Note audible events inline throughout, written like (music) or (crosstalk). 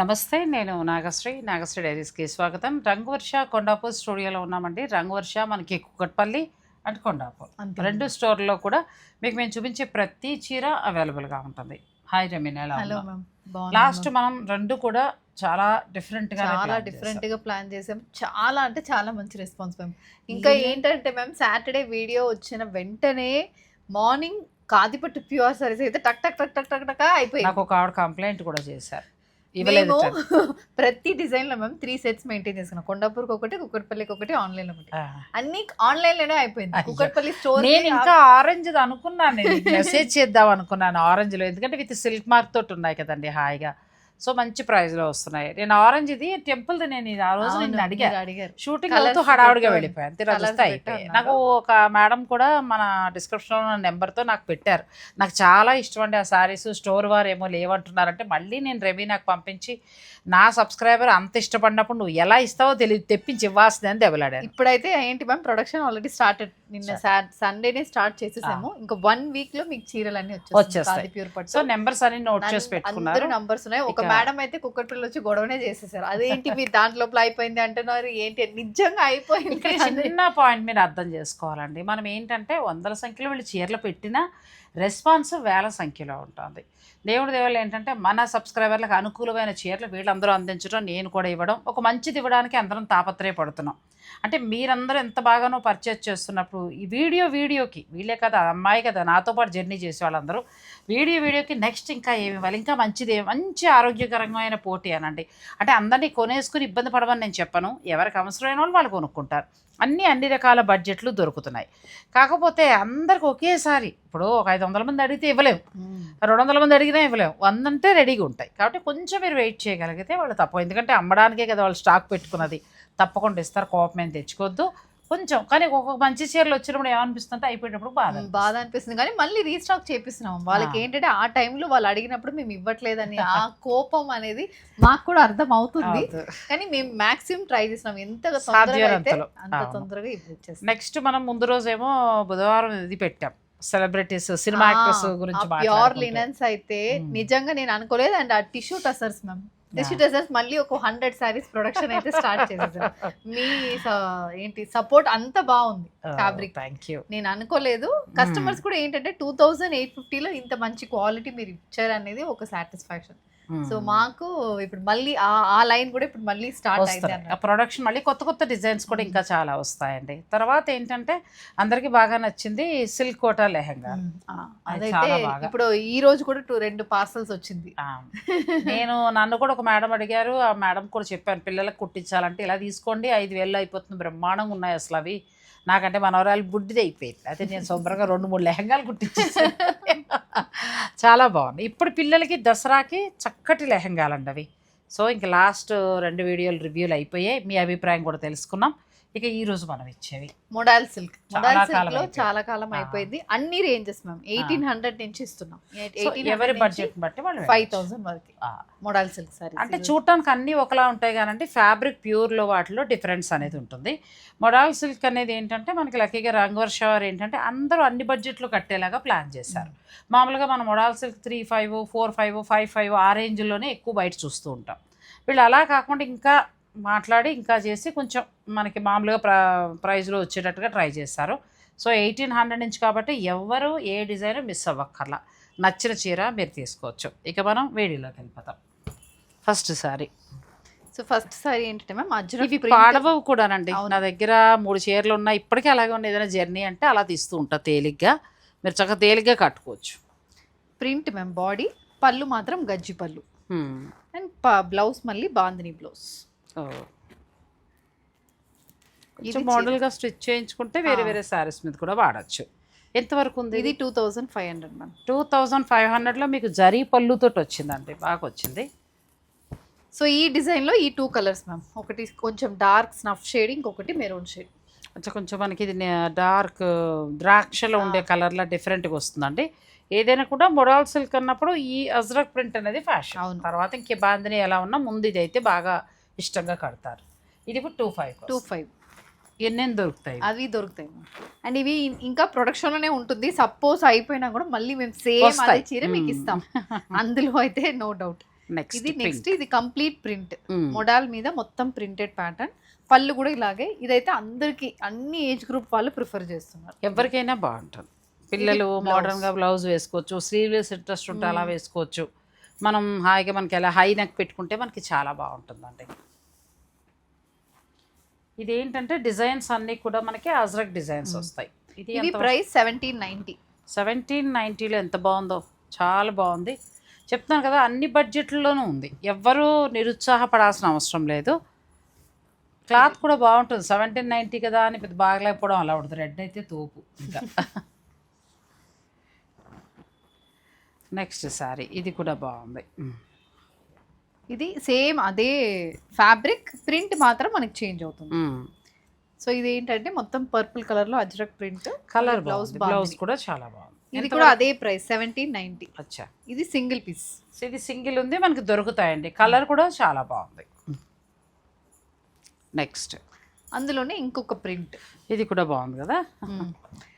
నమస్తే నేను నాగశ్రీ. నాగశ్రీ డైరీస్కి స్వాగతం. రంగువర్ష కొండాపూర్ స్టూడియోలో ఉన్నామండి. రంగువర్ష మనకి కుక్కట్పల్లి అండ్ కొండాపూర్. రెండు స్టోర్లో కూడా మీకు మేము చూపించే ప్రతి చీర అవైలబుల్గా ఉంటుంది. హాయ్ రమీన్ ఎలా లాస్ట్ మనం రెండు కూడా చాలా డిఫరెంట్గా చాలా డిఫరెంట్గా ప్లాన్ చేసాం చాలా అంటే చాలా మంచి రెస్పాన్స్ మ్యామ్. ఇంకా ఏంటంటే మ్యామ్ సాటర్డే వీడియో వచ్చిన వెంటనే మార్నింగ్ కాదిపట్టు ప్యూర్ సారీస్ అయితే టక్ టక్ టక్ టక్ టక్ టక్ అయిపోయింది. నాకు ఒక ఆవిడ కంప్లైంట్ కూడా చేశారు. ఇవ్వలేదు (laughs) ప్రతి డిజైన్లో మేము త్రీ సెట్స్ మెయింటైన్ చేసుకున్నాం. కొండాపూర్కి ఒకటి కుక్కట్పల్లికి ఒకటి ఆన్లైన్లో ఒకటి. అన్ని ఆన్లైన్లోనే అయిపోయింది. అయ్యో. కుక్కట్పల్లి స్టోర్ నేను ఇంకా ఆరెంజ్ అనుకున్నాను. నేను (laughs) మెసేజ్ చేద్దాం అనుకున్నాను ఆరెంజ్లో ఎందుకంటే విత్ సిల్క్ మార్క్ తోటి ఉన్నాయి కదండి హాయిగా. సో మంచి ప్రైస్లో వస్తున్నాయి. నేను ఆరెంజ్ ఇది టెంపుల్ నేను ఆ రోజు నిన్ను అడిగా. అడిగారు. షూటింగ్ అవుతూ హడావుడిగా. వెళ్ళిపోయాను. తిరగ Colours చూస్తే అయిపోయాయి. పెట్టాను నాకు ఒక మేడం కూడా మన డిస్క్రిప్షన్లో ఉన్న నెంబర్తో నాకు పెట్టారు. నాకు చాలా ఇష్టం అండి ఆ శారీస్ స్టోర్ వారు ఏమో లేవంటున్నారంటే మళ్ళీ నేను రవి నాకు పంపించి నా సబ్స్క్రైబర్ అంత ఇష్టపడినప్పుడు నువ్వు ఎలా ఇస్తావో తెలియదు తెప్పించి ఇవ్వాల్సింది అని దెబ్బలాడాను. ఇప్పుడైతే ఏంటి మ్యామ్ ప్రొడక్షన్ ఆల్రెడీ స్టార్టెడ్ నిన్న సండేనే స్టార్ట్ చేసేసాము. ఇంకా వన్ వీక్లో మీకు చీరలన్నీ వచ్చేస్తాయి. ప్యూర్ సో పట్టు నెంబర్స్ అన్ని నోట్ చేసి పెట్టుకున్నారు. నంబర్స్ ఉన్నాయి. ఒక మేడం అయితే కుక్కట్పల్లి వచ్చి గొడవనే చేసేసారు. అదేంటి మీరు దాంట్ లోపల అయిపోయింది అంటున్నారు? ఏంటి. నిజంగా అయిపోయింది చిన్న పాయింట్ మీరు అర్థం చేసుకోవాలండి. మనం ఏంటంటే వందల సంఖ్యలో వీళ్ళు చీరలు పెట్టినా రెస్పాన్స్ వేల సంఖ్యలో ఉంటుంది. దేవుడి దేవుళ్ళు ఏంటంటే మన సబ్స్క్రైబర్లకు అనుకూలమైన చీరలు వీళ్ళందరూ అందించడం నేను కూడా ఇవ్వడం ఒక మంచిది ఇవ్వడానికి అందరం తాపత్రయపడుతున్నాం. అంటే మీరందరూ ఎంత బాగానో పర్చేజ్ చేస్తున్నప్పుడు ఈ వీడియో వీడియోకి వీళ్ళే కదా అమ్మాయి కదా నాతో పాటు జర్నీ చేసే వాళ్ళందరూ వీడియో వీడియోకి నెక్స్ట్ ఇంకా ఏమి ఇవ్వాలి? ఇంకా మంచిది మంచి ఆరోగ్యకరమైన పోటీ అనండి. అంటే అందరినీ కొనేసుకుని ఇబ్బంది పడమని నేను చెప్పను. ఎవరికి అవసరమైన వాళ్ళు వాళ్ళు కొనుక్కుంటారు. అన్ని అన్ని రకాల బడ్జెట్లు దొరుకుతున్నాయి. కాకపోతే అందరికి ఒకేసారి ఇప్పుడు ఒక ఐదు వందల మంది అడిగితే ఇవ్వలేము రెండు వందల మంది అడిగినా ఇవ్వలేము వంద అంటే రెడీగా ఉంటాయి. కాబట్టి కొంచెం మీరు వెయిట్ చేయగలిగితే వాళ్ళు తప్ప. ఎందుకంటే అమ్మడానికే కదా వాళ్ళు స్టాక్ పెట్టుకున్నది. తప్పకుండా ఇస్తారు. కోపం ఏం తెచ్చుకోవద్దు. కొంచెం. కానీ ఒక్కొక్క మంచి చీరలు వచ్చినప్పుడు ఏమనిపిస్తుంటే అయిపోయినప్పుడు బాధ బాధ అనిపిస్తుంది. కానీ మళ్ళీ రీస్టాక్ చేపిస్తున్నాం. వాళ్ళకి. ఏంటంటే ఆ టైంలో వాళ్ళు అడిగినప్పుడు మేము ఇవ్వట్లేదని ఆ (laughs) కోపం అనేది మాకు కూడా అర్థం అవుతుంది. కానీ మేము మాక్సిమం ట్రై చేసినాం ఎంత తొందరగా. అంత నెక్స్ట్ మనం ముందు రోజేమో బుధవారం ఇది పెట్టాం. సెలబ్రిటీస్ సినిమా యాక్టర్స్ గురించి ప్యూర్. లినన్స్ అయితే. నిజంగా నేను అనుకోలేదు అండ్ ఆ tissue tussars ma'am. Tissue tussars మళ్ళీ ఒక హండ్రెడ్ సారీస్ ప్రొడక్షన్ అయితే స్టార్ట్ చేసేసారు. మీ ఏంటి సపోర్ట్ అంత బాగుంది fabric. థ్యాంక్ యూ నేను అనుకోలేదు. కస్టమర్స్ కూడా ఏంటంటే టూ థౌజండ్ ఎయిట్ ఫిఫ్టీలో ఇంత మంచి క్వాలిటీ మీరు ఇచ్చారు అనేది ఒక సాటిస్ఫాక్షన్ సో మాకు ఇప్పుడు మళ్ళీ ఆ లైన్ కూడా ఇప్పుడు మళ్ళీ స్టార్ట్ అయింది వస్తాయి. ఆ. ప్రొడక్షన్ మళ్ళీ కొత్త కొత్త డిజైన్స్ కూడా ఇంకా చాలా వస్తాయండి. తర్వాత ఏంటంటే అందరికి బాగా నచ్చింది సిల్క్ కోటా లెహంగా. అది అదైతే. ఇప్పుడు ఈ రోజు కూడా టూ రెండు పార్సల్స్ వచ్చింది. నేను నన్ను కూడా ఒక మేడం అడిగారు ఆ మేడం కూడా చెప్పాను పిల్లలకు కుట్టించాలంటే ఇలా తీసుకోండి ఐదు వేలు అయిపోతుంది బ్రహ్మాండంగా ఉన్నాయి అసలు అవి. నాకంటే మనవరాలు బుడ్డిది అయిపోయింది అయితే నేను శుభ్రంగా రెండు మూడు లెహంగాలు కుట్టించేసాను. (laughs) చాలా బాగుంది. ఇప్పుడు పిల్లలకి దసరాకి చక్కటి లెహంగాలండి అవి. సో ఇంక లాస్ట్ రెండు వీడియోలు రివ్యూలు అయిపోయాయి. మీ అభిప్రాయం కూడా తెలుసుకున్నాం ఇక ఈ రోజు మనం ఇచ్చేవి. Modal silk. మొడాల్ సిల్క్లో. చాలా కాలం. అయిపోయింది. అన్ని రేంజెస్ మ్యామ్ ఎయిటీన్ హండ్రెడ్ నుంచి ఇస్తున్నాం. ఎవరి బడ్జెట్ బట్టి వాళ్ళు ఫైవ్. థౌసండ్ వరకు. మొడాల్ సిల్క్ సారీ అంటే చూడటానికి అన్నీ ఒకలా ఉంటాయి కానీ ఫ్యాబ్రిక్ ప్యూర్లో వాటిలో డిఫరెన్స్ అనేది ఉంటుంది. మొడాల్ సిల్క్ అనేది ఏంటంటే మనకి లక్కీగా రంగవర్ష వారు ఏంటంటే అందరూ అన్ని బడ్జెట్లు కట్టేలాగా ప్లాన్ చేశారు. మామూలుగా మనం modal silk three five four five five five ఆ రేంజ్లోనే ఎక్కువ బయట చూస్తూ ఉంటాం. వీళ్ళు అలా కాకుండా ఇంకా మాట్లాడి ఇంకా చేసి కొంచెం మనకి మామూలుగా ప్ర ప్రైజ్లో వచ్చేటట్టుగా ట్రై చేశారు సో ఎయిటీన్ హండ్రెడ్ నుంచి కాబట్టి ఎవరు ఏ డిజైన్ మిస్ అవ్వక్కర్లా. నచ్చిన చీర మీరు తీసుకోవచ్చు. ఇక మనం వేడిలోకి వెళ్ళిపోతాం. First sari. So first sari ఏంటంటే మ్యామ్ అజ్రక్ ఇవి. పాడవవు కూడానండి. నా దగ్గర మూడు చీరలు ఉన్నాయి. ఇప్పటికీ అలాగే ఉన్నాయి ఏదైనా జర్నీ అంటే అలా తీస్తూ ఉంటా తేలిగ్గా. మీరు చక్కగా తేలిగ్గా కట్టుకోవచ్చు. ప్రింట్ మ్యామ్ బాడీ పళ్ళు మాత్రం గజ్జి పళ్ళు. అండ్ బ్లౌజ్ మళ్ళీ బాందిని బ్లౌజ్. కొంచెం. మోడల్గా స్టిచ్ చేయించుకుంటే వేరే. వేరే శారీస్ మీద కూడా వాడచ్చు ఎంతవరకు ఉంది ఇది two thousand five hundred ma'am two thousand five హండ్రెడ్లో మీకు జరీ పళ్ళుతోటి వచ్చిందండి బాగా వచ్చింది సో ఈ డిజైన్లో ఈ టూ కలర్స్ మ్యామ్ ఒకటి కొంచెం డార్క్ స్నఫ్ షేడ్ ఇంకొకటి మెరూన్ షేడ్ కొంచెం కొంచెం మనకి ఇది డార్క్ ద్రాక్షలో ఉండే. కలర్లో డిఫరెంట్గా వస్తుందండి ఏదైనా కూడా మొడాల్ సిల్క్ అన్నప్పుడు ఈ అజ్రక్ ప్రింట్ అనేది ఫ్యాషన్ అవును. తర్వాత ఇంకే బాందిని ఎలా ఉన్నా ముందు ఇది అయితే బాగా ఇష్టంగా కడతారు. ఇది ఇప్పుడు టూ ఫైవ్ టూ ఫైవ్ ఎన్నెన్ని దొరుకుతాయి? అవి దొరుకుతాయి అండ్ ఇవి ఇంకా ప్రొడక్షన్లోనే ఉంటుంది. సపోజ్ అయిపోయినా కూడా మళ్ళీ మేము సేమ్. అదే చీర మీకు. ఇస్తాం. (laughs) అందులో అయితే నో డౌట్ నెక్స్ట్ ఇది నెక్స్ట్ ఇది కంప్లీట్ ప్రింట్ మోడల్ మీద మొత్తం ప్రింటెడ్ ప్యాటర్న్ పళ్ళు కూడా ఇలాగే. ఇదైతే అందరికి అన్ని ఏజ్ గ్రూప్ వాళ్ళు ప్రిఫర్ చేస్తున్నారు. ఎవరికైనా బాగుంటుంది. పిల్లలు. మోడర్న్గా బ్లౌజ్ వేసుకోవచ్చు. స్లీవ్లెస్ ఇంట్రెస్ట్ ఉంటే అలా వేసుకోవచ్చు. మనం హాయిగా మనకి ఎలా హై నెక్ పెట్టుకుంటే మనకి చాలా బాగుంటుందండి. ఇది ఏంటంటే డిజైన్స్ అన్నీ కూడా మనకి అజ్రక్ డిజైన్స్ వస్తాయి. ఇది ప్రైస్ సెవెంటీన్ నైన్టీ సెవెంటీన్ నైంటీలో ఎంత బాగుందో? చాలా బాగుంది. చెప్తాను కదా అన్ని బడ్జెట్లలోనూ ఉంది. ఎవ్వరూ నిరుత్సాహపడాల్సిన అవసరం లేదు. క్లాత్ కూడా బాగుంటుంది. సెవెంటీన్ నైంటీ కదా అని పెద్ద బాగలేకపోవడం అలా ఉంటుంది. రెడ్ అయితే తోపు ఇంకా. (laughs) నెక్స్ట్ సారీ ఇది కూడా బాగుంది ఇది సేమ్ అదే ఫ్యాబ్రిక్ ప్రింట్ మాత్రం మనకి చేంజ్ అవుతుంది సో ఇది ఏంటంటే మొత్తం పర్పుల్ కలర్లో Ajrakh print colour blouse blouse blouse కూడా చాలా బాగుంది. ఇది కూడా అదే ప్రైస్ సెవెంటీన్ నైన్టీ అచ్చా. ఇది సింగిల్ పీస్ సో ఇది సింగిల్ ఉంది మనకి దొరుకుతాయండి. కలర్ కూడా చాలా బాగుంది. నెక్స్ట్ అందులోనే ఇంకొక ప్రింట్ ఇది కూడా బాగుంది కదా?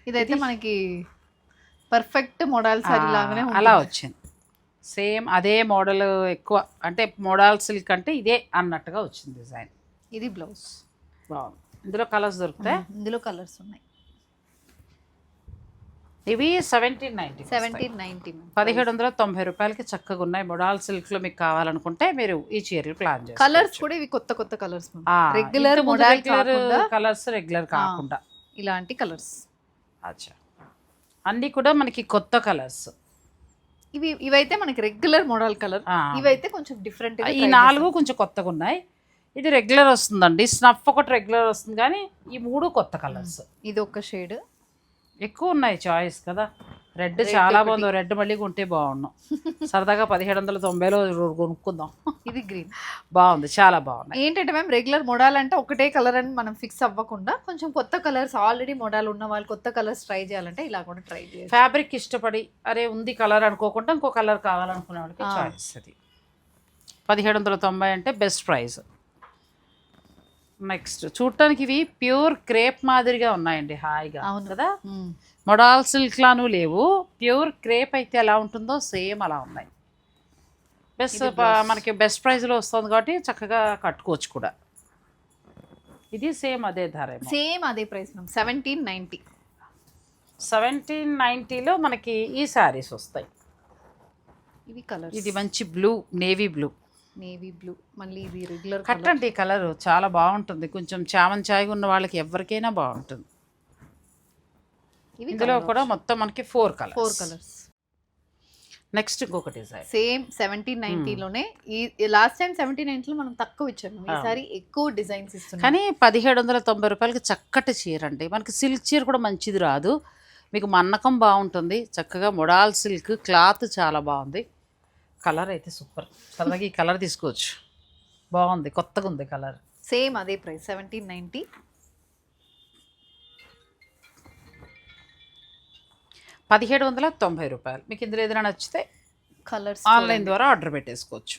ఇదైతే మనకి పర్ఫెక్ట్ మోడల్ సారీ లాగానే. అలా వచ్చింది. సేమ్ అదే మోడల్ ఎక్కువ అంటే మోడల్ సిల్క్ అంటే ఇదే అన్నట్టుగా వచ్చింది డిజైన్ ఇది బ్లౌజ్ బాగుంది. ఇందులో కలర్స్ దొరుకుతాయి? ఇందులో కలర్స్ ఉన్నాయి. ఇవి సెవెంటీన్ నైన్టీ సెవెంటీన్ నైన్టీ పదిహేడు వందల తొంభై రూపాయలకి చక్కగా ఉన్నాయి. మోడల్ సిల్క్లో మీకు కావాలనుకుంటే మీరు ఈ చీరలు ప్లాన్ చేస్తారు కలర్స్ కూడా ఇవి కొత్త కొత్త colours regular model regular colours regular కాకుండా ఇలాంటి కలర్స్ అచ్చా. అన్నీ కూడా మనకి కొత్త కలర్స్. ఇవి ఇవైతే మనకి రెగ్యులర్ మోడల్ కలర్ ఇవైతే కొంచెం డిఫరెంట్ ఈ నాలుగు కొంచెం కొత్తగా ఉన్నాయి. ఇది రెగ్యులర్ వస్తుందండి. స్నఫ్ ఒకటి రెగ్యులర్ వస్తుంది కానీ ఈ మూడు కొత్త కలర్స్ ఇది ఒక షేడ్ ఎక్కువ ఉన్నాయి చాయిస్ కదా రెడ్ చాలా బాగుంది. రెడ్ మళ్ళీ కొంటే బాగున్నాం. సరదాగా పదిహేడు వందల తొంభైలో కొనుక్కుందాం. ఇది గ్రీన్ బాగుంది. చాలా బాగున్నాయి. ఏంటంటే మేము రెగ్యులర్ మోడల్ అంటే ఒకటే కలర్ అని మనం ఫిక్స్ అవ్వకుండా కొంచెం కొత్త కలర్స్ ఆల్రెడీ మోడల్ ఉన్న వాళ్ళు కొత్త కలర్స్ ట్రై చేయాలంటే ఇలా కూడా ట్రై చేయాలి ఫ్యాబ్రిక్ ఇష్టపడి అరే ఉంది కలర్ అనుకోకుండా ఇంకో కలర్ కావాలనుకునే వాళ్ళకి. చాయిస్ అది. పదిహేడు వందల తొంభై అంటే బెస్ట్ ప్రైస్ నెక్స్ట్ చూడటానికి ఇవి ప్యూర్ క్రేప్ మాదిరిగా ఉన్నాయండి హాయిగా. అవును. కదా? మొడాల్ సిల్క్ లాను లేవు. ప్యూర్ క్రేప్ అయితే ఎలా ఉంటుందో సేమ్ అలా ఉన్నాయి. బెస్ట్ ఇది. మనకి బెస్ట్ ప్రైస్లో వస్తుంది కాబట్టి చక్కగా కట్టుకోవచ్చు కూడా. ఇది సేమ్ అదే ధర సేమ్ అదే ప్రైస్ సెవెంటీన్ నైన్టీ సెవెంటీన్ నైంటీలో మనకి ఈ శారీస్ వస్తాయి. ఇవి కలర్ ఇది మంచి blue navy blue. Navy blue మళ్ళీ ఇది రెగ్యులర్ కట్టండి కలర్ చాలా బాగుంటుంది. కొంచెం చామన్ చాయగా ఉన్న వాళ్ళకి ఎవరికైనా బాగుంటుంది. ఇందులో కూడా మొత్తం మనకి four four colour colours next ఇంకొక డిజైన్ సేమ్ సెవెంటీన్ నైన్టీలోనే ఈ లాస్ట్ టైం సెవెంటీన్ నైన్టీలో మనం తక్కువ ఇచ్చాము. ఈసారి ఎక్కువ డిజైన్స్ ఇస్తున్నాం. కానీ పదిహేడు వందల తొంభై రూపాయలకి చక్కటి చీర అండి. మనకి సిల్క్ చీర కూడా మంచిది రాదు. మీకు మన్నకం బాగుంటుంది. చక్కగా మొడాల్ సిల్క్ క్లాత్ చాలా బాగుంది. కలర్ అయితే సూపర్. సరదాగా ఈ కలర్ తీసుకోవచ్చు. బాగుంది కొత్తగా ఉంది కలర్. సేమ్ అదే ప్రైస్ సెవెంటీన్ నైన్టీ పదిహేడు వందల తొంభై రూపాయలు. మీకు ఇందులో ఏదైనా నచ్చితే కలర్స్ ఆన్లైన్ ద్వారా ఆర్డర్ పెట్టేసుకోవచ్చు.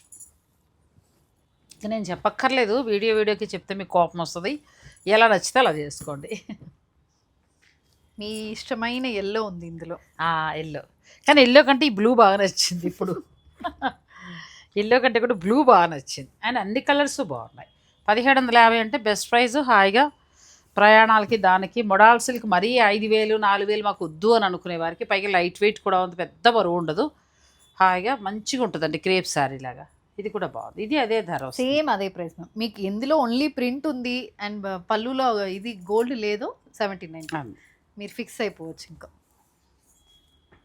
ఇక నేను చెప్పక్కర్లేదు వీడియో వీడియోకి చెప్తే మీకు కోపం వస్తుంది. ఎలా నచ్చితే అలా చేసుకోండి. మీ ఇష్టమైన ఎల్లో ఉంది ఇందులో. ఎల్లో కానీ ఎల్లో కంటే ఈ బ్లూ బాగా నచ్చింది ఇప్పుడు. ఎల్లో కంటే కూడా బ్లూ బాగా నచ్చింది. అండ్ అన్ని కలర్స్ బాగున్నాయి. పదిహేడు వందల యాభై అంటే బెస్ట్ ప్రైస్ హాయిగా ప్రయాణాలకి దానికి మొడాల్ సిల్క్ మరీ ఐదు వేలు నాలుగు వేలు మాకు వద్దు అని అనుకునే వారికి పైగా లైట్ వెయిట్ కూడా ఉంది పెద్ద బరువు ఉండదు. హాయిగా మంచిగా ఉంటుందండి క్రేప్ శారీ లాగా. ఇది కూడా బాగుంది. ఇది అదే ధర. సేమ్ అదే ప్రైస్ మీకు ఎందులో ఓన్లీ ప్రింట్ ఉంది అండ్ పళ్ళులో ఇది గోల్డ్ లేదు సెవెంటీ నైన్. మీరు ఫిక్స్ అయిపోవచ్చు ఇంకా.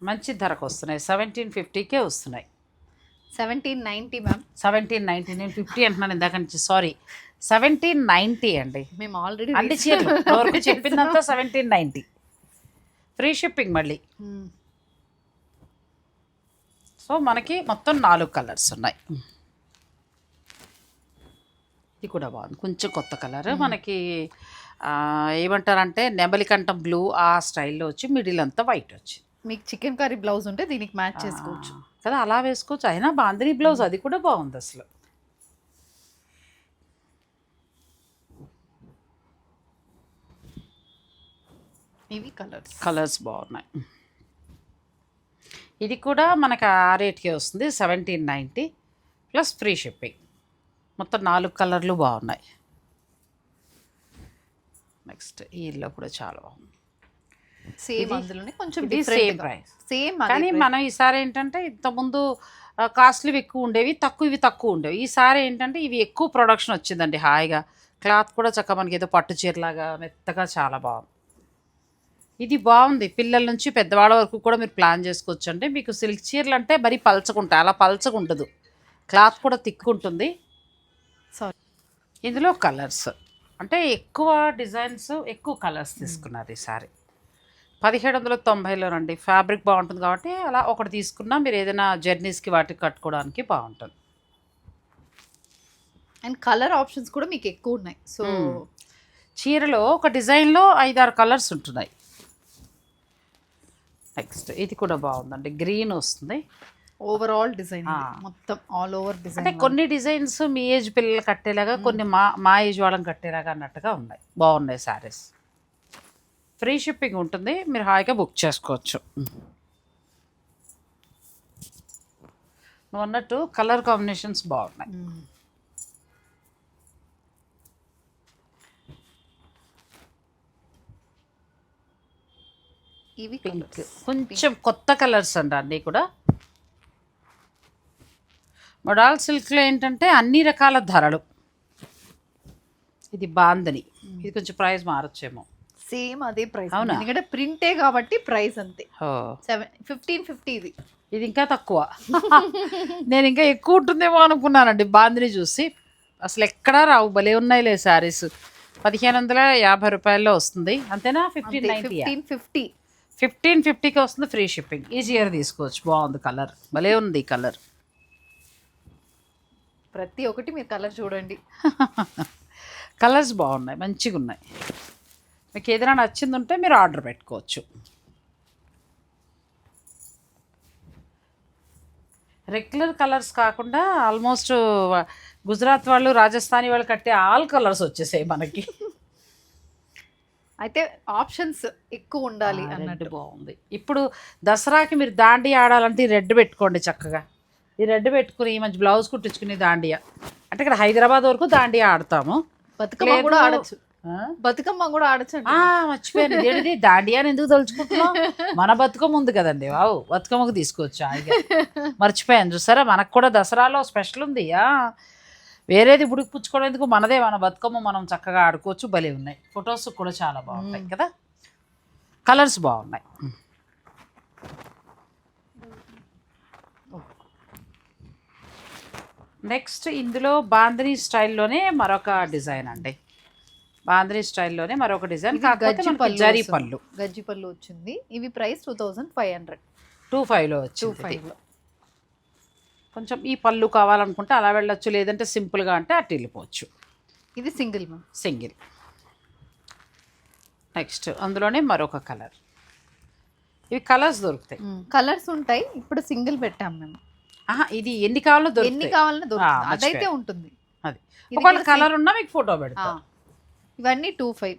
మంచి ధరకు వస్తున్నాయి. సెవెంటీన్ ఫిఫ్టీకే వస్తున్నాయి. Seventeen ninety ma'am seventeen ninety నేను ఫిఫ్టీ అంటున్నాను ఇందాక నుంచి సారీ సెవెంటీన్ నైంటీ అండి. మేము ఆల్రెడీ అన్ని చీరలు చెప్పిందంతా సెవెంటీన్ నైంటీ ఫ్రీ షిప్పింగ్ మళ్ళీ. సో మనకి మొత్తం నాలుగు కలర్స్ ఉన్నాయి. ఇది కూడా బాగుంది. కొంచెం కొత్త కలర్ మనకి ఆ, ఏమంటారంటే నెమలికంఠం బ్లూ ఆ స్టైల్లో వచ్చి మిడిల్ అంతా వైట్ వచ్చి. మీకు చికెన్ కర్రీ బ్లౌజ్ ఉంటే దీనికి మ్యాచ్ చేసుకోవచ్చు. కదా అలా వేసుకోవచ్చు. అయినా బాందిని బ్లౌజ్ అది కూడా బాగుంది అసలు. ఇవి కలర్స్. కలర్స్ బాగున్నాయి. ఇది కూడా మనకు ఆ రేట్కే వస్తుంది seventeen ninety plus free shipping. మొత్తం నాలుగు కలర్లు బాగున్నాయి. నెక్స్ట్ ఈ ఇల్లు కూడా చాలా బాగుంది. సేమ్ అందులోనే కొంచెం సేమ్ ప్రైస్ సేమ్ కానీ మనం ఈసారి ఏంటంటే ఇంతకుముందు కాస్ట్లీవి ఎక్కువ ఉండేవి తక్కువ ఇవి తక్కువ ఉండేవి. ఈసారి ఏంటంటే ఇవి ఎక్కువ ప్రొడక్షన్ వచ్చిందండి హాయిగా. క్లాత్ కూడా చక్కగా మనకి ఏదో పట్టు చీరలాగా మెత్తగా చాలా బాగుంది. ఇది బాగుంది. పిల్లల నుంచి పెద్దవాళ్ళ వరకు కూడా మీరు ప్లాన్ చేసుకోవచ్చు అంటే మీకు సిల్క్ చీరలు అంటే మరీ పల్చకుంటాయి. అలా పల్చకుండదు. క్లాత్ కూడా తిక్కుంటుంది సారీ ఇందులో కలర్స్ అంటే ఎక్కువ డిజైన్స్ ఎక్కువ కలర్స్ తీసుకున్నారు ఈసారి పదిహేడు వందల తొంభైలోనండి ఫ్యాబ్రిక్ బాగుంటుంది కాబట్టి అలా ఒకటి తీసుకున్నా మీరు ఏదైనా జర్నీస్కి వాటికి కట్టుకోవడానికి బాగుంటుంది. అండ్ కలర్ ఆప్షన్స్ కూడా మీకు ఎక్కువ ఉన్నాయి. సో. చీరలో ఒక డిజైన్లో ఐదారు కలర్స్ ఉంటున్నాయి. నెక్స్ట్ ఇది కూడా బాగుందండి. గ్రీన్ వస్తుంది. Overall design. మొత్తం ఆల్ ఓవర్ అంటే డిజైన్ కొన్ని డిజైన్స్ మీ ఏజ్ పిల్లలు కట్టేలాగా కొన్ని మా మా ఏజ్ వాళ్ళని కట్టేలాగా అన్నట్టుగా ఉన్నాయి. బాగున్నాయి శారీస్ ఫ్రీ షిప్పింగ్ ఉంటుంది. మీరు హాయిగా బుక్ చేసుకోవచ్చు. నువ్వు అన్నట్టు కలర్ కాంబినేషన్స్ బాగున్నాయి. ఇవి పింక్. కొంచెం కొత్త కలర్స్ అండి అన్నీ కూడా. మొడాల్ సిల్క్లో ఏంటంటే అన్ని రకాల ధరలు. ఇది బాందని ఇది కొంచెం ప్రైస్ మారొచ్చేమో. సేమ్ అదే ప్రైస్ అవునా? ఎందుకంటే ప్రింటే కాబట్టి ప్రైస్ అంతే. ఓ సెవెన్ ఫిఫ్టీన్ ఫిఫ్టీ ఇది. ఇది ఇంకా తక్కువ. (laughs) నేను ఇంకా ఎక్కువ ఉంటుందేమో అనుకున్నానండి బాందిని చూసి. అసలు ఎక్కడా రావు భలే ఉన్నాయిలే శారీస్. పదిహేను వందల యాభై రూపాయల్లో వస్తుంది. అంతేనా? Fifteen ninety fifteen fifty. Fifteen ఫిఫ్టీకి వస్తుంది ఫ్రీ షిప్పింగ్. ఈజీగా తీసుకోవచ్చు. బాగుంది కలర్. భలే ఉంది ఈ కలర్. ప్రతి ఒక్కటి మీరు కలర్ చూడండి. (laughs) కలర్స్ బాగున్నాయి. మంచిగా ఉన్నాయి మీకు ఏదైనా నచ్చింది ఉంటే మీరు ఆర్డర్ పెట్టుకోవచ్చు. రెగ్యులర్ కలర్స్ కాకుండా ఆల్మోస్ట్ గుజరాత్ వాళ్ళు రాజస్థానీ వాళ్ళు కట్టే ఆల్ కలర్స్ వచ్చేసాయి మనకి. అయితే ఆప్షన్స్ ఎక్కువ ఉండాలి అన్నట్టు. బాగుంది. ఇప్పుడు దసరాకి మీరు దాండి ఆడాలంటే ఈ రెడ్ పెట్టుకోండి చక్కగా. ఈ రెడ్ పెట్టుకుని ఈ మంచి బ్లౌజ్ కుట్టించుకుని దాండియా. అంటే ఇక్కడ హైదరాబాద్ వరకు దాండియా ఆడతాము. బతుకమ్మ కూడా. ఆడచ్చు? బతుకమ్మ కూడా ఆడచ్చు ఆ, మర్చిపోయాను. దాండియాని ఎందుకు తలుచుకుంటున్నాం మన బతుకమ్మ ఉంది కదండి. వావు బతుకమ్మకు తీసుకోవచ్చు? హాయిగా మర్చిపోయాను. చూసారా? మనకు కూడా దసరాలో స్పెషల్ ఉంది. వేరేది బుడికి పుచ్చుకోవడం ఎందుకు మనదే. మన బతుకమ్మ మనం చక్కగా ఆడుకోవచ్చు. భలే ఉన్నాయి. ఫొటోస్ కూడా చాలా బాగున్నాయి కదా? కలర్స్ బాగున్నాయి. నెక్స్ట్ ఇందులో బాందిని స్టైల్లోనే మరొక డిజైన్ అండి. బాందిని స్టైల్లోనే మరొక డిజైన్ గజ్జి పళ్ళు జరీ. పళ్ళు. గజ్జి పళ్ళు వచ్చింది. ఇవి price two thousand five hundred. Two ఫైవ్లో టూ వచ్చింది ఇది. ఫైవ్లో కొంచెం ఈ పళ్ళు కావాలనుకుంటే అలా వెళ్ళొచ్చు లేదంటే సింపుల్గా అంటే అటు వెళ్ళిపోవచ్చు. ఇది సింగిల్ మ్యామ్. సింగిల్. నెక్స్ట్ అందులోనే మరొక కలర్. ఇవి కలర్స్ దొరుకుతాయి. కలర్స్ ఉంటాయి ఇప్పుడు సింగిల్ పెట్టాం మేము. ఇది ఎన్ని కావాలో ఎన్ని కావాలన్నా దొరుకుతుంది అదైతే. ఉంటుంది. అది. ఒకవేళ కలర్ ఉన్నా మీకు ఫోటో పెడతా. ఇవన్నీ టూ ఫైవ్.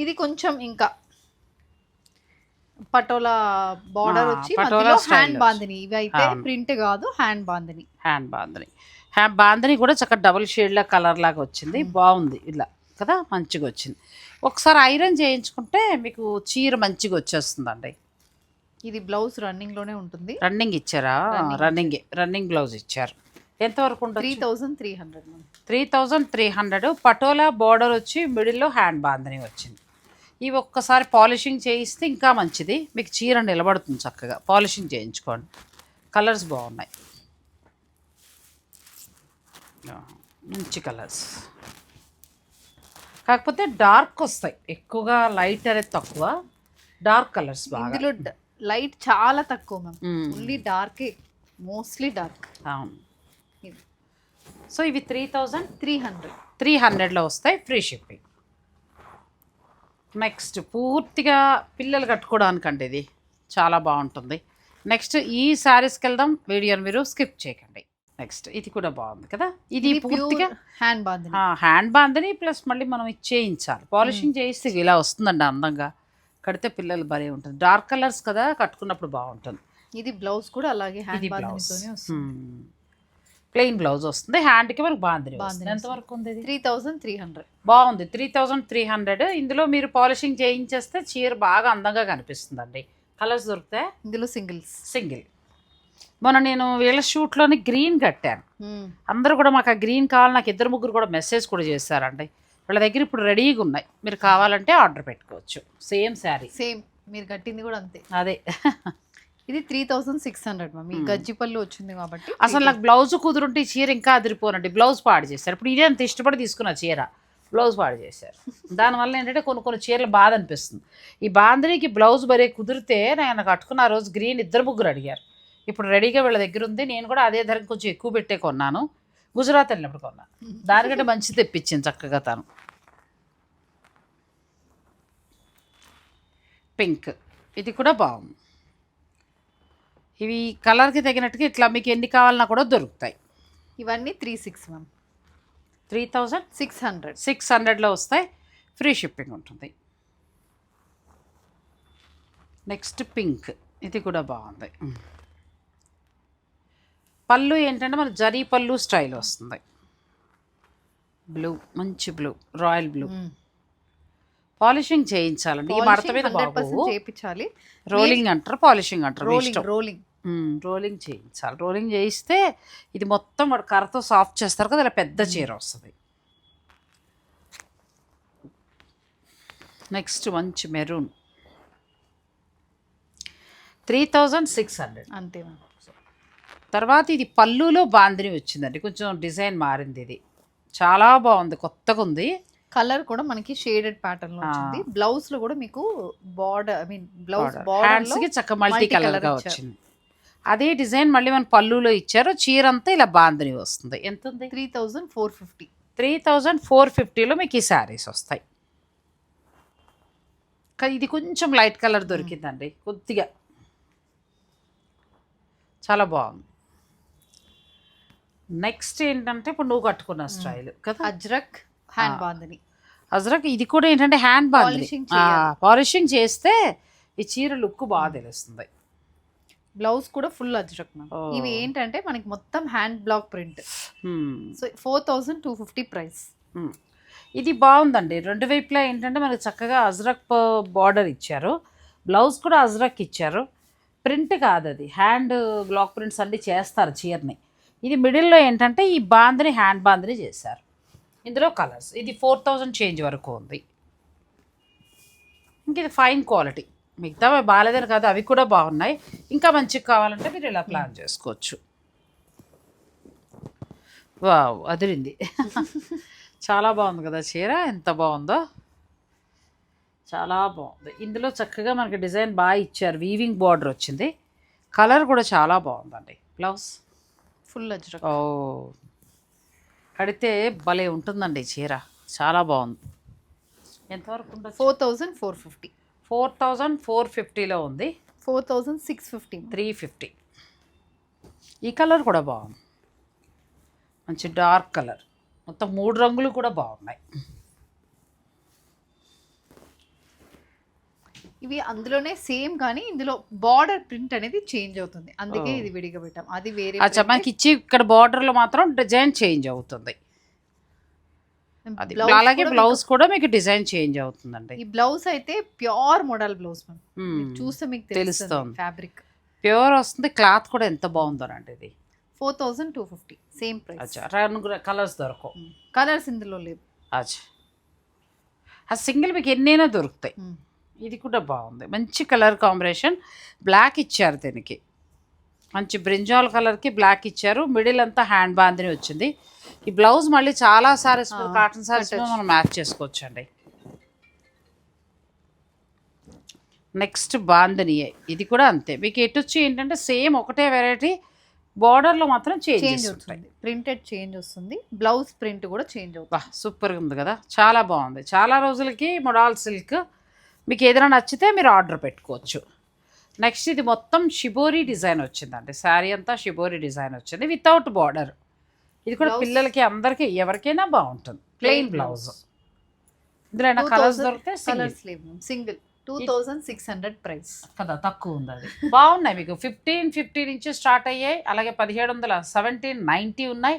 ఇది కొంచెం ఇంకా పటోలా బార్డర్ వచ్చి మధ్యలో హ్యాండ్. బాందిని. ఇవి అయితే. ప్రింట్ కాదు hand bandhani. Hand bandhani. Hand bandhani కూడా చక్కగా డబుల్ షేడ్లా కలర్ లాగా వచ్చింది. బాగుంది ఇలా కదా? మంచిగా వచ్చింది. ఒకసారి ఐరన్ చేయించుకుంటే మీకు చీర మంచిగా వచ్చేస్తుందండి. ఇది బ్లౌజ్ రన్నింగ్లోనే ఉంటుంది. రన్నింగ్ ఇచ్చారా. రన్నింగ్ రన్నింగ్ బ్లౌజ్ ఇచ్చారు. ఎంతవరకు త్రీ ఉంటుంది thousand three hundred three thousand three hundred. Patola border వచ్చి మిడిల్లో హ్యాండ్ బాందని వచ్చింది. ఇవి ఒక్కసారి పాలిషింగ్ చేయిస్తే ఇంకా మంచిది. మీకు చీర నిలబడుతుంది చక్కగా. పాలిషింగ్ చేయించుకోండి. కలర్స్ బాగున్నాయి. మంచి కలర్స్. కాకపోతే డార్క్ వస్తాయి. ఎక్కువగా లైట్ అనేది తక్కువ. డార్క్ కలర్స్ బాగా. లైట్ చాలా తక్కువ ma'am. Only dark. Mostly dark. అవును. సో ఇవి three thousand three hundred three హండ్రెడ్లో వస్తాయి ఫ్రీ షిప్పింగ్ నెక్స్ట్ పూర్తిగా పిల్లలు కట్టుకోవడానికండి ఇది. చాలా బాగుంటుంది. నెక్స్ట్ ఈ శారీస్కి వెళ్దాం. వీడియోని మీరు స్కిప్ చేయకండి. నెక్స్ట్ ఇది కూడా బాగుంది కదా? ఇది పూర్తిగా hand bandhani hand bandhani plus మళ్ళీ మనం ఇది చేయించాలి పాలిషింగ్ చేయిస్తే ఇలా వస్తుందండి అందంగా. కడితే పిల్లలు భలే ఉంటుంది. డార్క్ కలర్స్ కదా కట్టుకున్నప్పుడు బాగుంటుంది. ఇది బ్లౌజ్ కూడా అలాగే హ్యాండ్ బాందినితోనే వస్తుంది. ప్లెయిన్ బ్లౌజ్ వస్తుంది. హ్యాండ్కి మనకు బాందిని వస్తుంది. బాందిని ఎంతవరకు ఉంది త్రీ థౌసండ్ త్రీ హండ్రెడ్. బాగుంది. Three thousand three hundred. ఇందులో మీరు పాలిషింగ్ చేయించేస్తే చీర బాగా అందంగా కనిపిస్తుందండి. కలర్స్ దొరికితే ఇందులో సింగిల్స్. సింగిల్. మొన్న నేను వీళ్ళ షూట్లోని గ్రీన్ కట్టాను. అందరూ కూడా మాకు ఆ గ్రీన్ కావాలి. నాకు ఇద్దరు ముగ్గురు కూడా మెసేజ్ కూడా చేశారండి. వాళ్ళ దగ్గర ఇప్పుడు రెడీగా ఉన్నాయి. మీరు కావాలంటే ఆర్డర్ పెట్టుకోవచ్చు. సేమ్ శారీ. సేమ్. మీరు కట్టింది కూడా అంతే. అదే. ఇది three thousand six hundred ma'am ఈ Hmm. గజ్జి పళ్ళు వచ్చింది కాబట్టి అసలు నాకు బ్లౌజ్ కుదురుంటే ఈ చీర ఇంకా అదిరిపోనండి. బ్లౌజ్ పాడు చేశారు. ఇప్పుడు ఇదే అంత ఇష్టపడి తీసుకున్న చీర. బ్లౌజ్ పాడు చేశారు. దానివల్ల ఏంటంటే కొన్ని కొన్ని చీరలు బాధ అనిపిస్తుంది. ఈ బాంధనీకి బ్లౌజ్ బరే కుదిరితే నేను కట్టుకున్న ఆ రోజు గ్రీన్ ఇద్దరు ముగ్గురు అడిగారు. ఇప్పుడు రెడీగా వీళ్ళ దగ్గర ఉంది. నేను కూడా అదే ధర కొంచెం ఎక్కువ పెట్టే కొన్నాను. గుజరాత్ వెళ్ళినప్పుడు కొన్నాను. దానికంటే మంచి తెప్పించింది చక్కగా తను. పింక్. ఇది కూడా బాగుంది. ఇవి కలర్కి తగినట్టుగా ఇట్లా మీకు ఎన్ని కావాలన్నా కూడా దొరుకుతాయి. ఇవన్నీ three six ma'am. Three thousand six hundred. Six హండ్రెడ్లో వస్తాయి. ఫ్రీ షిప్పింగ్ ఉంటుంది. Next pink. ఇది కూడా బాగుంది. పళ్ళు ఏంటంటే మన జరీ పళ్ళు స్టైల్ వస్తుంది. బ్లూ మంచి బ్లూ రాయల్ బ్లూ. పాలిషింగ్ చేయించాలండి. ఈ మడత మీద చేయించాలి. రోలింగ్ అంటారు పాలిషింగ్ అంటారు రోలింగ్. రోలింగ్. రోలింగ్ చేయించాలి. రోలింగ్ చేయిస్తే ఇది మొత్తం వాడు కర్రతో సాఫ్ట్ చేస్తారు కదా ఇలా పెద్ద చీర వస్తుంది. నెక్స్ట్ మంచి maroon. Three thousand six hundred. అంతే తర్వాత ఇది పళ్ళులో బాందిని వచ్చిందండి. కొంచెం డిజైన్ మారింది ఇది. చాలా బాగుంది కొత్తగా ఉంది. కలర్ కూడా మనకి షేడెడ్ ప్యాటర్న్లో. వచ్చింది. బ్లౌజ్లో కూడా మీకు బార్డర్ ఐ మీన్ బ్లౌజ్ బార్డర్కి చక్క మల్టీ కలర్గా. వచ్చింది. అదే డిజైన్ మళ్ళీ మన పళ్ళులో ఇచ్చారు. చీర అంతా ఇలా బాందిని వస్తుంది. ఎంత ఉంది three thousand four fifty. Three thousand four ఫిఫ్టీలో మీకు ఈ శారీస్ వస్తాయి. ఇది కొంచెం లైట్ కలర్ దొరికిందండి. కొద్దిగా. చాలా బాగుంది. నెక్స్ట్ ఏంటంటే ఇప్పుడు నువ్వు కట్టుకున్న స్టైల్ కదా? అజ్రక్ హ్యాండ్ ఆ. బాందని అజరక్ ఇది కూడా ఏంటంటే హ్యాండ్ చేయాలి. పాలిషింగ్ చేస్తే ఈ చీర లుక్ బాగా తెలుస్తుంది. బ్లౌజ్ కూడా ఫుల్ అజ్రక్ మ్యామ్. ఇవి ఏంటంటే మనకి మొత్తం hand block print. So four thousand two fifty price. ఇది బాగుందండి. రెండు వైపులా ఏంటంటే మనకి చక్కగా అజ్రక్ బార్డర్ ఇచ్చారు. బ్లౌజ్ కూడా అజ్రక్ ఇచ్చారు. ప్రింట్ కాదు అది. హ్యాండ్ బ్లాక్ ప్రింట్స్ అన్నీ చేస్తారు చీరని. ఇది మిడిల్లో ఏంటంటే ఈ బాందిని హ్యాండ్ బాందిని చేశారు. ఇందులో కలర్స్. ఇది ఫోర్ థౌజండ్ చేంజ్ వరకు ఉంది. ఇంక ఇది ఫైన్ క్వాలిటీ. మిగతా బాగాలేదని కాదు అవి కూడా బాగున్నాయి. ఇంకా మంచిగా కావాలంటే మీరు ఇలా ప్లాన్ చేసుకోవచ్చు. వావ్ అదిరింది. (laughs) చాలా బాగుంది కదా చీర? ఎంత బాగుందో. చాలా బాగుంది. ఇందులో చక్కగా మనకి డిజైన్ బాగా ఇచ్చారు. వీవింగ్ బార్డర్ వచ్చింది. కలర్ కూడా చాలా బాగుందండి. Blouse full ajrak. ఓ. కడితే భలే ఉంటుందండి చీర. చాలా బాగుంది. ఎంతవరకు ఉండదు four thousand four fifty four thousand four ఫిఫ్టీలో ఉంది. Four thousand six fifty. Three fifty. ఈ కలర్ కూడా బాగుంది. మంచి డార్క్ కలర్. మొత్తం మూడు రంగులు కూడా బాగున్నాయి. ఇవి అందులోనే సేమ్ కానీ ఇందులో బార్డర్ ప్రింట్ అనేది చేంజ్ అవుతుంది. అందుకే. ఇది విడిగా పెట్టాం అది వేరే మనకి ఇచ్చి ఇక్కడ బార్డర్లో మాత్రం డిజైన్ చేంజ్ అవుతుంది. అది. అలాగే బ్లౌజ్ కూడా మీకు డిజైన్ చేంజ్ అవుతుందండి. ఈ బ్లౌజ్ అయితే ప్యూర్ మోడల్ బ్లౌజ్ చూస్తే మీకు తెలుస్తోంది. ఫ్యాబ్రిక్. ప్యూర్ వస్తుంది క్లాత్ కూడా ఎంత బాగుందోనండి ఇది. Four thousand two fifty same price. Colours దొరకవు. కలర్స్ ఇందులో లేవు. అచ్చా. ఆ సింగిల్ మీకు ఎన్నైనా దొరుకుతాయి. ఇది కూడా బాగుంది. మంచి కలర్ కాంబినేషన్. బ్లాక్ ఇచ్చారు దీనికి. మంచి బ్రింజాల్ కలర్కి బ్లాక్ ఇచ్చారు. మిడిల్ అంతా హ్యాండ్ బాందిని వచ్చింది. ఈ బ్లౌజ్ మళ్ళీ చాలా సారీస్ కాటన్ సారీస్. మనం మ్యాచ్ చేసుకోవచ్చు అండి నెక్స్ట్ బాందనియే ఇది కూడా అంతే. మీకు ఎటు వచ్చి ఏంటంటే సేమ్ ఒకటే వెరైటీ బార్డర్లో మాత్రం చేంజ్ అవుతుంది ప్రింటెడ్ చేంజ్ వస్తుంది. బ్లౌజ్ ప్రింట్ కూడా చేంజ్ అవుతుంది. సూపర్గా ఉంది కదా. చాలా బాగుంది. చాలా రోజులకి మొడాల్ సిల్క్ మీకు ఏదైనా నచ్చితే మీరు ఆర్డర్ పెట్టుకోవచ్చు. నెక్స్ట్ ఇది మొత్తం షిబోరి డిజైన్ వచ్చిందండి. శారీ అంతా షిబోరి డిజైన్ వచ్చింది. వితౌట్ బార్డర్ ఇది కూడా? పిల్లలకి అందరికీ ఎవరికైనా బాగుంటుంది. ప్లెయిన్ బ్లౌజ్ ఇందులో Two కలర్స్ దొరికితే కలర్స్ లేవు single two thousand six hundred price కదా తక్కువ ఉంది అది. బాగున్నాయి మీకు. ఫిఫ్టీన్ ఫిఫ్టీ నుంచి స్టార్ట్ అయ్యాయి. అలాగే పదిహేడు వందల సెవెంటీన్ నైంటీ ఉన్నాయి.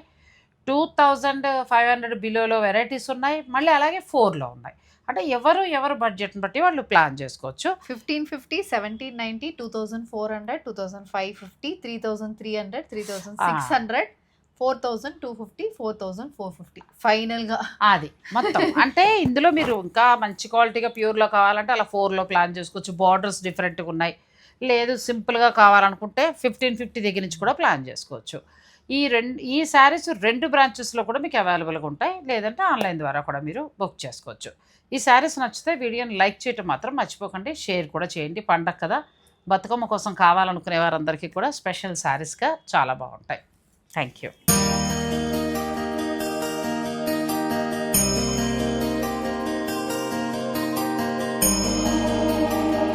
టూ థౌజండ్ ఫైవ్ హండ్రెడ్ బిలోలో వెరైటీస్ ఉన్నాయి. మళ్ళీ అలాగే ఫోర్లో ఉన్నాయి. అంటే ఎవరు ఎవరు బడ్జెట్ని బట్టి వాళ్ళు ప్లాన్ చేసుకోవచ్చు. Fifteen fifty seventeen ninety two thousand four hundred two thousand five fifty three thousand three hundred three thousand six hundred four thousand two fifty four thousand four fifty. ఫైనల్గా. అది మొత్తం. అంటే ఇందులో మీరు ఇంకా మంచి క్వాలిటీగా ప్యూర్లో కావాలంటే అలా ఫోర్లో ప్లాన్ చేసుకోవచ్చు. బార్డర్స్ డిఫరెంట్గా ఉన్నాయి. లేదు సింపుల్గా కావాలనుకుంటే ఫిఫ్టీన్ ఫిఫ్టీ దగ్గర నుంచి కూడా ప్లాన్ చేసుకోవచ్చు. ఈ రెండు ఈ శారీస్ రెండు బ్రాంచెస్లో కూడా మీకు అవైలబుల్గా ఉంటాయి. లేదంటే ఆన్లైన్ ద్వారా కూడా మీరు బుక్ చేసుకోవచ్చు. ఈ శారీస్ నచ్చితే వీడియోని లైక్ చేయటం మాత్రం మర్చిపోకండి. షేర్ కూడా చేయండి. పండగ కదా. బతుకమ్మ కోసం కావాలనుకునే వారందరికీ కూడా స్పెషల్ శారీస్గా చాలా బాగుంటాయి. Thank you